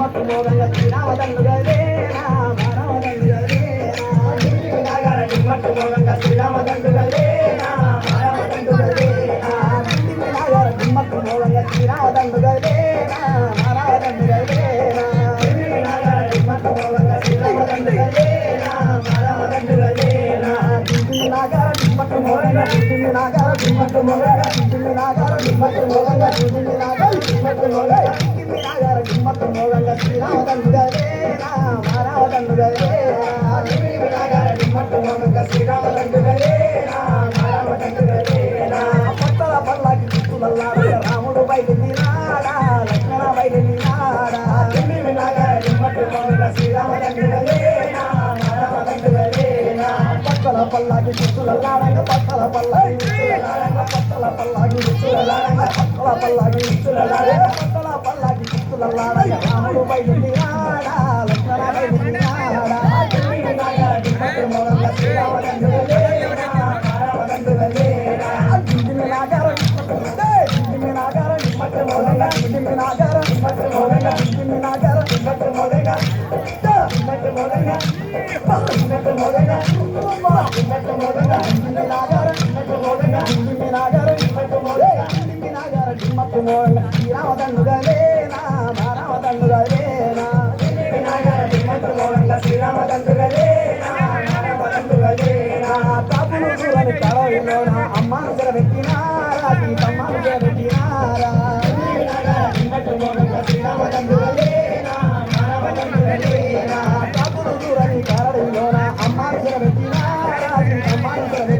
పట్టల పల్లకి చిత్తులల్లాడ రాముడు బయలుదేరాడా లక్ష్మణ బయలుదేరాడా పట్టల పల్లకి చిత్తులల్లాడంగ పట్టల పల్లకి చిత్తులల్లాడంగ పట్టల పల్లకి చిత్తులల్లాడంగ పట్టల పల్లకి చిత్తులల్లాడంగ పట్టల పల్లకి చిత్తులల్లాడంగ రాముడు బయలుదేరాడా లక్ష్మణ బయలుదేరాడా దిండిమి నాగారం దిండిమి అమ్మాను జరబెట్టినారా సీతమ్మను జరబెట్టినారా అమ్మాను జరబెట్టినారా సీతమ్మను జరబెట్టినారా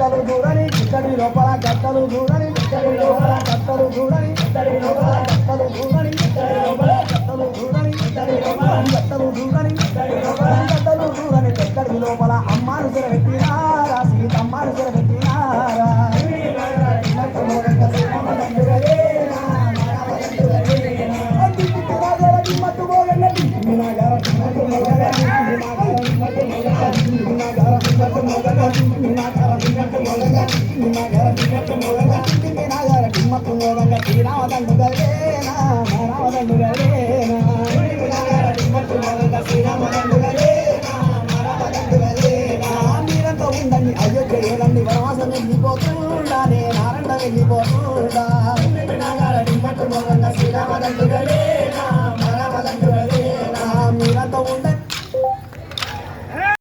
కట్టలు చూడని ఇక్కడి లోపల కట్టలు చూడని ఇక్కడి లోపల కట్టలు చూడని ఇక్కడి లోపల కట్టలు చూడని. మీరంతా ఉండండి అయోధ్య ఏలండి వనవాసం వెళ్ళిపోతుండానే